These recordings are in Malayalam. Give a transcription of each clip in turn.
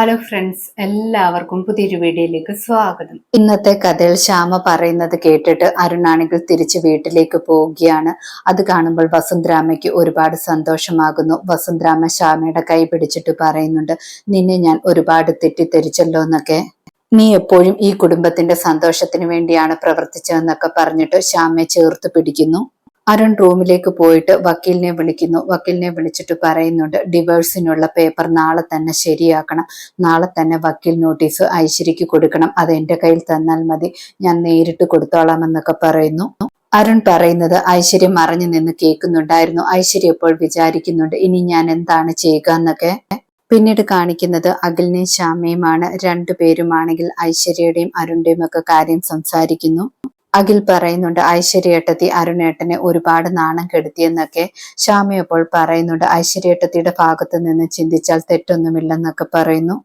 ഹലോ ഫ്രണ്ട്സ് എല്ലാവർക്കും പുതിയൊരു വീഡിയോയിലേക്ക് സ്വാഗതം. ഇന്നത്തെ കഥയിൽ ശ്യാമ പറയുന്നത് കേട്ടിട്ട് അരുണാണെങ്കിൽ തിരിച്ച് വീട്ടിലേക്ക് പോവുകയാണ്. അത് കാണുമ്പോൾ വസുന്ധരാമയ്ക്ക് ഒരുപാട് സന്തോഷമാകുന്നു. വസുന്ധരാമ ശ്യാമയുടെ കൈ പിടിച്ചിട്ട് പറയുന്നുണ്ട് നിന്നെ ഞാൻ ഒരുപാട് തെറ്റിദ്ധരിച്ചല്ലോ എന്നൊക്കെ. നീ എപ്പോഴും ഈ കുടുംബത്തിന്റെ സന്തോഷത്തിന് വേണ്ടിയാണ് പ്രവർത്തിച്ചതെന്നൊക്കെ പറഞ്ഞിട്ട് ശ്യാമയെ ചേർത്ത് പിടിക്കുന്നു. അരുൺ റൂമിലേക്ക് പോയിട്ട് വക്കീലിനെ വിളിക്കുന്നു. വക്കീലിനെ വിളിച്ചിട്ട് പറയുന്നുണ്ട് ഡിവേഴ്സിനുള്ള പേപ്പർ നാളെ തന്നെ ശരിയാക്കണം. നാളെ തന്നെ വക്കീൽ നോട്ടീസ് ഐശ്വര്യക്ക് കൊടുക്കണം. അത് എന്റെ കയ്യിൽ തന്നാൽ മതി. ഞാൻ നേരിട്ട് കൊടുത്തോളാം എന്നൊക്കെ പറയുന്നു. അരുൺ പറയുന്നത് ഐശ്വര്യ മറഞ്ഞു നിന്ന് കേൾക്കുന്നുണ്ടായിരുന്നു. ഐശ്വര്യ ഇപ്പോൾ വിചാരിക്കുന്നുണ്ട് ഇനി ഞാൻ എന്താണ് ചെയ്യുക എന്നൊക്കെ പിന്നീട് കാണിക്കുന്നത് അഖിലിനെയും ശ്യാമയുമാണ്. രണ്ടുപേരുമാണെങ്കിൽ ഐശ്വര്യയുടെയും അരുണിന്റെയും ഒക്കെ കാര്യം സംസാരിക്കുന്നു. അഖിൽ പറയുന്നുണ്ട് ഐശ്വര്യേട്ടത്തി അരുണേട്ടനെ ഒരുപാട് നാണം കെടുത്തിയെന്നൊക്കെ ശാമിയപ്പോൾ പറയുന്നുണ്ട്. ഐശ്വര്യേട്ടത്തിയുടെ ഭാഗത്ത് നിന്ന് ചിന്തിച്ചാൽ തെറ്റൊന്നുമില്ലെന്നൊക്കെ പറയുന്നു.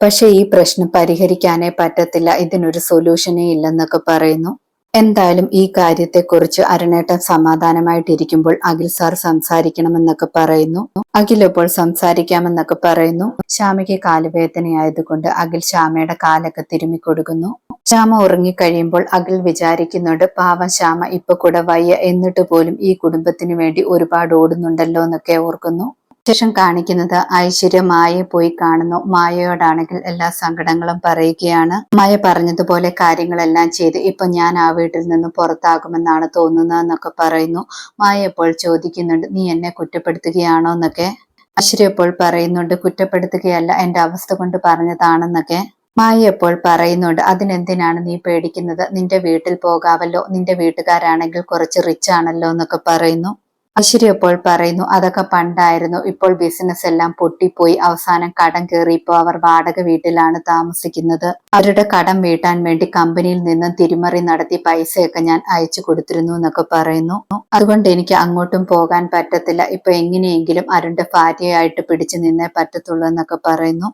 പക്ഷെ ഈ പ്രശ്നം പരിഹരിക്കാനേ പറ്റത്തില്ല. ഇതിനൊരു സൊല്യൂഷനേ ഇല്ലെന്നൊക്കെ പറയുന്നു. എന്തായാലും ഈ കാര്യത്തെക്കുറിച്ച് അരുണേട്ടൻ സമാധാനമായിട്ടിരിക്കുമ്പോൾ അഖിൽ സാർ സംസാരിക്കണമെന്നൊക്കെ പറയുന്നു. അഖിൽ ഇപ്പോൾ സംസാരിക്കാമെന്നൊക്കെ പറയുന്നു. ശ്യാമയ്ക്ക് കാലുവേദനയായതുകൊണ്ട് അഖിൽ ശ്യാമയുടെ കാലൊക്കെ തിരുമ്മി കൊടുക്കുന്നു. ശ്യാമ ഉറങ്ങിക്കഴിയുമ്പോൾ അഖിൽ വിചാരിക്കുന്നുണ്ട് പാവം ശ്യാമ ഇപ്പൊ കൂടെ വയ്യ. എന്നിട്ട് പോലും ഈ കുടുംബത്തിന് വേണ്ടി ഒരുപാട് ഓടുന്നുണ്ടല്ലോ എന്നൊക്കെ ഓർക്കുന്നു. ശേഷം കാണിക്കുന്നത് ഐശ്വര്യ മായയെ പോയി കാണുന്നു. മായയോടാണെങ്കിൽ എല്ലാ സങ്കടങ്ങളും പറയുകയാണ്. മായ പറഞ്ഞതുപോലെ കാര്യങ്ങളെല്ലാം ചെയ്ത് ഇപ്പൊ ഞാൻ ആ വീട്ടിൽ നിന്ന് പുറത്താകുമെന്നാണ് തോന്നുന്നതെന്നൊക്കെ പറയുന്നു. മായ ഇപ്പോൾ ചോദിക്കുന്നുണ്ട് നീ എന്നെ കുറ്റപ്പെടുത്തുകയാണോ? എന്നൊക്കെ. ഐശ്വര്യ ഇപ്പോൾ പറയുന്നുണ്ട് കുറ്റപ്പെടുത്തുകയല്ല എന്റെ അവസ്ഥ കൊണ്ട് പറഞ്ഞതാണെന്നൊക്കെ. മായ എപ്പോൾ പറയുന്നുണ്ട് അതിനെന്തിനാണ് നീ പേടിക്കുന്നത്? നിന്റെ വീട്ടിൽ പോകാവല്ലോ. നിന്റെ വീട്ടുകാരാണെങ്കിൽ കുറച്ച് റിച്ച് ആണല്ലോ എന്നൊക്കെ പറയുന്നു. ഐശ്വര്യ എപ്പോൾ പറയുന്നു അതൊക്കെ പണ്ടായിരുന്നു. ഇപ്പോൾ ബിസിനസ് എല്ലാം പൊട്ടിപ്പോയി. അവസാനം കടം കയറിയപ്പോ അവർ വാടക വീട്ടിലാണ് താമസിക്കുന്നത്. അവരുടെ കടം വീട്ടാൻ വേണ്ടി കമ്പനിയിൽ നിന്നും തിരിമറി നടത്തി പൈസയൊക്കെ ഞാൻ അയച്ചു കൊടുത്തിരുന്നു എന്നൊക്കെ പറയുന്നു. അതുകൊണ്ട് എനിക്ക് അങ്ങോട്ടും പോകാൻ പറ്റത്തില്ല. ഇപ്പൊ എങ്ങനെയെങ്കിലും അരുണിന്റെ ഭാര്യയായിട്ട് പിടിച്ചു നിന്നേ പറ്റത്തുള്ളൂ എന്നൊക്കെ പറയുന്നു.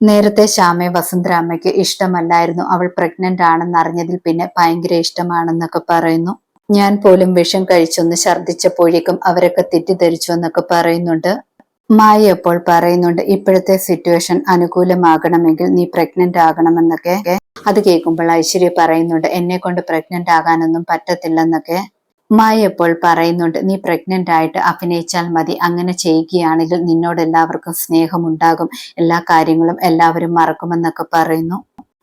നേരത്തെ ശ്യാമയെ വസുന്ധരാമ്മയ്ക്ക് ഇഷ്ടമല്ലായിരുന്നു. അവൾ പ്രഗ്നന്റ് ആണെന്ന് അറിഞ്ഞതിൽ പിന്നെ ഭയങ്കര ഇഷ്ടമാണെന്നൊക്കെ പറയുന്നു. ഞാൻ പോലും വിഷം കഴിച്ചൊന്ന് ഛർദ്ദിച്ചപ്പോഴേക്കും അവരൊക്കെ തെറ്റിദ്ധരിച്ചു എന്നൊക്കെ പറയുന്നുണ്ട്. മായ അപ്പോൾ പറയുന്നുണ്ട് ഇപ്പോഴത്തെ സിറ്റുവേഷൻ അനുകൂലമാകണമെങ്കിൽ നീ പ്രഗ്നന്റ് ആകണമെന്നൊക്കെ. അത് കേൾക്കുമ്പോൾ ഐശ്വര്യ പറയുന്നുണ്ട് എന്നെ കൊണ്ട് പ്രഗ്നന്റ് ആകാനൊന്നും പറ്റത്തില്ലെന്നൊക്കെ. മായ ഇപ്പോൾ പറയുന്നുണ്ട് നീ പ്രഗ്നന്റ് ആയിട്ട് അഭിനയിച്ചാൽ മതി അങ്ങനെ ചെയ്യുകയാണെങ്കിൽ നിന്നോട് എല്ലാവർക്കും സ്നേഹമുണ്ടാകും എല്ലാ കാര്യങ്ങളും എല്ലാവരും മറക്കുമെന്നൊക്കെ പറയുന്നു.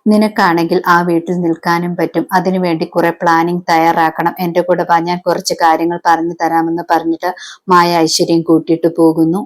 നിനക്കാണെങ്കിൽ ആ വീട്ടിൽ നിൽക്കാനും പറ്റും അതിനുവേണ്ടി കുറെ പ്ലാനിങ് തയ്യാറാക്കണം എന്റെ കൂടെ വാ ഞാൻ കുറച്ച് കാര്യങ്ങൾ പറഞ്ഞു തരാമെന്ന് പറഞ്ഞിട്ട് മായ ഐശ്വര്യം കൂട്ടിയിട്ട് പോകുന്നു.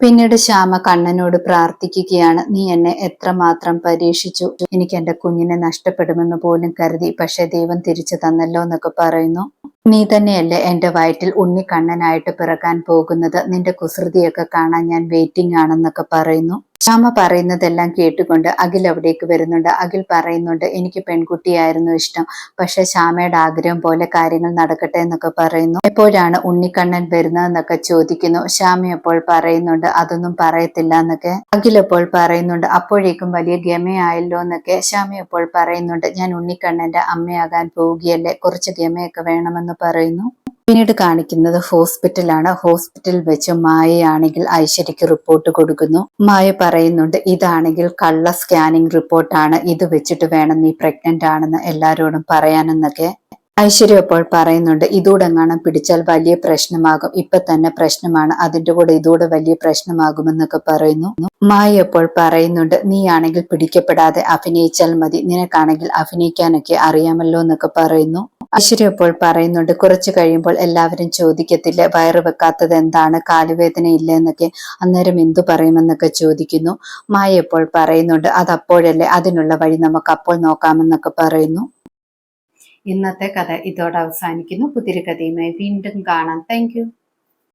പിന്നീട് ശ്യാമ കണ്ണനോട് പ്രാർത്ഥിക്കുകയാണ് നീ എന്നെ എത്രമാത്രം പരീക്ഷിച്ചു? എനിക്ക് എന്റെ കുഞ്ഞിനെ നഷ്ടപ്പെടുമെന്ന് പോലും കരുതി പക്ഷെ ദൈവം തിരിച്ചു തന്നല്ലോ എന്നൊക്കെ പറയുന്നു. നീ തന്നെയല്ലേ എന്റെ വയറ്റിൽ ഉണ്ണിക്കണ്ണനായിട്ട് പിറക്കാൻ പോകുന്നത്? നിന്റെ കുസൃതിയൊക്കെ കാണാൻ ഞാൻ വെയിറ്റിംഗ് ആണെന്നൊക്കെ പറയുന്നു. ശ്യാമ പറയുന്നതെല്ലാം കേട്ടുകൊണ്ട് അഖിൽ അവിടേക്ക് വരുന്നുണ്ട്. അഖിൽ പറയുന്നുണ്ട് എനിക്ക് പെൺകുട്ടിയായിരുന്നു ഇഷ്ടം. പക്ഷെ ശ്യാമയുടെ ആഗ്രഹം പോലെ കാര്യങ്ങൾ നടക്കട്ടെ എന്നൊക്കെ പറയുന്നു. എപ്പോഴാണ് ഉണ്ണിക്കണ്ണൻ വരുന്നതെന്നൊക്കെ ചോദിക്കുന്നു. ശ്യാമ എപ്പോൾ പറയുന്നുണ്ട് അതൊന്നും പറയത്തില്ല എന്നൊക്കെ. അഖിൽ എപ്പോൾ പറയുന്നുണ്ട് അപ്പോഴേക്കും വലിയ ഗമയായല്ലോ എന്നൊക്കെ. ശ്യാമ എപ്പോൾ പറയുന്നുണ്ട് ഞാൻ ഉണ്ണിക്കണ്ണന്റെ അമ്മയാകാൻ പോവുകയല്ലേ. കുറച്ച് ഗമയൊക്കെ വേണമെന്ന് പറയുന്നു. പിന്നീട് കാണിക്കുന്നത് ഹോസ്പിറ്റലാണ്. ഹോസ്പിറ്റൽ വെച്ച് മായയാണെങ്കിൽ ഐശ്വര്യക്ക് റിപ്പോർട്ട് കൊടുക്കുന്നു. മായ പറയുന്നുണ്ട് ഇതാണെങ്കിൽ കള്ള സ്കാനിങ് റിപ്പോർട്ടാണ് ഇത് വെച്ചിട്ട് വേണം നീ പ്രഗ്നന്റ് ആണെന്ന് എല്ലാരോടും പറയാനെന്നൊക്കെ. ഐശ്വര്യ അപ്പോൾ പറയുന്നുണ്ട് ഇതൂടെങ്ങാനും പിടിച്ചാൽ വലിയ പ്രശ്നമാകും. ഇപ്പൊ തന്നെ പ്രശ്നമാണ്. അതിന്റെ കൂടെ ഇതൂടെ വലിയ പ്രശ്നമാകുമെന്നൊക്കെ പറയുന്നു. മായ അപ്പോൾ പറയുന്നുണ്ട് നീ ആണെങ്കിൽ പിടിക്കപ്പെടാതെ അഭിനയിച്ചാൽ മതി. നിനക്കാണെങ്കിൽ അഭിനയിക്കാനൊക്കെ അറിയാമല്ലോ എന്നൊക്കെ പറയുന്നു. ഐശ്വര്യ ഇപ്പോൾ പറയുന്നുണ്ട് കുറച്ചു കഴിയുമ്പോൾ എല്ലാവരും ചോദിക്കത്തില്ല വയറ് വെക്കാത്തത് എന്താണ് കാലുവേദന ഇല്ല എന്നൊക്കെ അന്നേരം എന്തു പറയുമെന്നൊക്കെ ചോദിക്കുന്നു. മായ ഇപ്പോൾ പറയുന്നുണ്ട് അത് അപ്പോഴല്ലേ അതിനുള്ള വഴി നമുക്ക് അപ്പോൾ നോക്കാമെന്നൊക്കെ പറയുന്നു. ഇന്നത്തെ കഥ ഇതോടെ അവസാനിക്കുന്നു. പുതിരി കഥയുമായി വീണ്ടും കാണാം. താങ്ക്